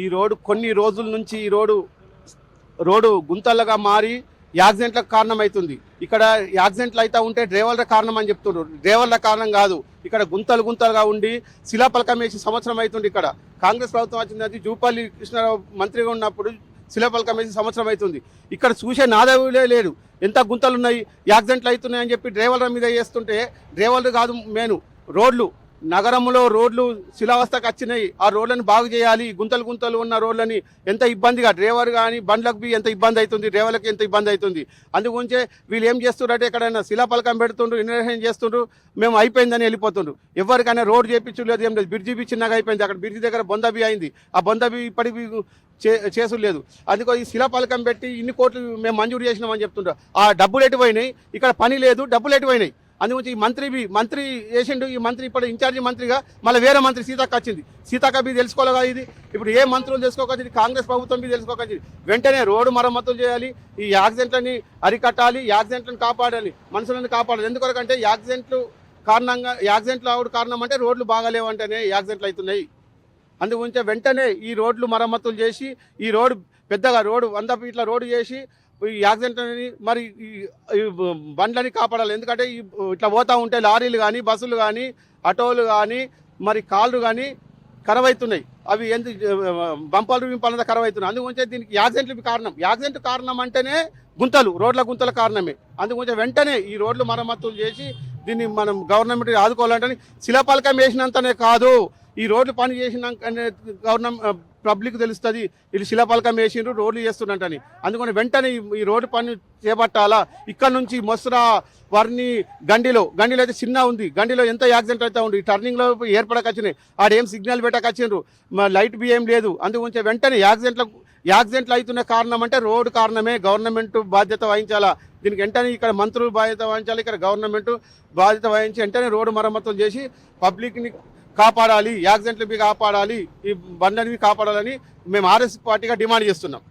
ఈ రోడ్డు కొన్ని రోజుల నుంచి ఈ రోడ్డు రోడ్డు గుంతలుగా మారి యాక్సిడెంట్లకు కారణమవుతుంది ఇక్కడ యాక్సిడెంట్లు అయితే ఉంటే డ్రైవర్ల కారణం అని చెప్తున్నారు డ్రైవర్ల కారణం కాదు ఇక్కడ గుంతలు గుంతలుగా ఉండి శిలాపలకం వేసి సంవత్సరం అవుతుంది ఇక్కడ. కాంగ్రెస్ ప్రభుత్వం వచ్చింది అది జూపల్లి కృష్ణారావు మంత్రిగా ఉన్నప్పుడు శిలాపలకం వేసి సంవత్సరం అవుతుంది. ఇక్కడ చూసే నాదవులే లేడు ఎంత గుంతలు ఉన్నాయి యాక్సిడెంట్లు అవుతున్నాయని చెప్పి డ్రైవర్ల మీద వేస్తుంటే డ్రైవర్లు కాదు మేను రోడ్లు నగరంలో రోడ్లు శిలావస్థకు వచ్చినాయి. ఆ రోడ్లను బాగు చేయాలి. గుంతలు గుంతలు ఉన్న రోడ్లని ఎంత ఇబ్బందిగా డ్రైవర్ కానీ బండ్లకు బి ఎంత ఇబ్బంది అవుతుంది డ్రైవర్లకు ఎంత ఇబ్బంది అవుతుంది. అందుగురించే వీళ్ళు ఏం చేస్తున్నారంటే ఎక్కడైనా శిలాపలకం పెడుతుండ్రు ఇన్వెస్టిగేషన్ చేస్తుండ్రు మేము అయిపోయిందని వెళ్ళిపోతుండ్రు. ఎవరికైనా రోడ్ చేయించలేదు ఏం లేదు. బ్రిడ్జి బి చిన్నగా అయిపోయింది. అక్కడ బ్రిడ్జి దగ్గర బొందబి అయింది. ఆ బొందబి ఇప్పటికి చే చేసులేదు అందుకో ఈ శిలాపలకం పెట్టి ఇన్ని కోట్లు మేము మంజూరు చేసినామని చెప్తుంటారు ఆ డబ్బులు ఎటు పోయినాయి? ఇక్కడ పని లేదు డబ్బులు ఎటు పోయినాయి? అందుగురించి ఈ మంత్రి బి మంత్రి వేసిండు ఈ మంత్రి ఇప్పుడు ఇన్ఛార్జి మంత్రిగా మళ్ళీ వేరే మంత్రి సీతక్క వచ్చింది. సీతక్క బి తెలుసుకోవాలి ఇది? ఇప్పుడు ఏ మంత్రులు తెలుసుకోకొచ్చింది కాంగ్రెస్ ప్రభుత్వం బి తెలుసుకోకొచ్చింది వెంటనే రోడ్డు మరమ్మతులు చేయాలి ఈ యాక్సిడెంట్లని అరికట్టాలి యాక్సిడెంట్లను కాపాడాలి మనుషులను కాపాడాలి. ఎందుకొరకంటే యాక్సిడెంట్లు కారణంగా యాక్సిడెంట్లు ఆవిడ కారణం అంటే రోడ్లు బాగాలేవంటేనే యాక్సిడెంట్లు అవుతున్నాయి. అందుగురించే వెంటనే ఈ రోడ్లు మరమ్మతులు చేసి ఈ రోడ్డు పెద్దగా రోడ్డు వంద ఫీట్ల రోడ్డు చేసి ఈ యాక్సిడెంట్ని మరి ఈ బండ్లని కాపాడాలి. ఎందుకంటే ఈ ఇట్లా పోతూ ఉంటే లారీలు కానీ బస్సులు కానీ ఆటోలు కానీ మరి కార్లు కానీ ఖరాబ్ అవుతున్నాయి అవి ఎందుకు బంపాలు వింపాలంతా ఖరాబ్ అవుతున్నాయి అందుకొంచే దీనికి యాక్సిడెంట్లు కారణం. యాక్సిడెంట్ కారణం అంటేనే గుంతలు రోడ్ల గుంతల కారణమే. అందుగురించి వెంటనే ఈ రోడ్లు మరమ్మతులు చేసి దీన్ని మనం గవర్నమెంట్ ఆదుకోవాలంటే శిలాపలకం వేసినంతనే కాదు. ఈ రోడ్లు పని చేసినాక గవర్నమెంట్ పబ్లిక్ తెలుస్తుంది వీళ్ళు శిలాపలకం వేసిండ్రు రోడ్లు చేస్తున్నట్టని అందుకని వెంటనే ఈ- రోడ్డు పని చేపట్టాలా? ఇక్కడ నుంచి మొసరా వర్ని గండిలో గండిలో అయితే చిన్న ఉంది. గండిలో ఎంత యాక్సిడెంట్ అయితే ఉంది. టర్నింగ్లో ఏర్పడకొచ్చినాయి. ఆడేం సిగ్నల్ పెట్టకొచ్చిండ్రు? లైట్ బి ఏం లేదు. అందుగురించి వెంటనే యాక్సిడెంట్లకు యాక్సిడెంట్లు అవుతున్న కారణం అంటే రోడ్డు కారణమే. గవర్నమెంట్ బాధ్యత వహించాలా? దీనికి వెంటనే ఇక్కడ మంత్రులు బాధ్యత వహించాలి. ఇక్కడ గవర్నమెంట్ బాధ్యత వహించి వెంటనే రోడ్డు మరమ్మతులు చేసి పబ్లిక్ని కాపాడాలి యాక్సిడెంట్లు కాపాడాలి ఈ బండ్లని కాపాడాలని మేము ఆర్ఎస్ పార్టీగా డిమాండ్ చేస్తున్నాం.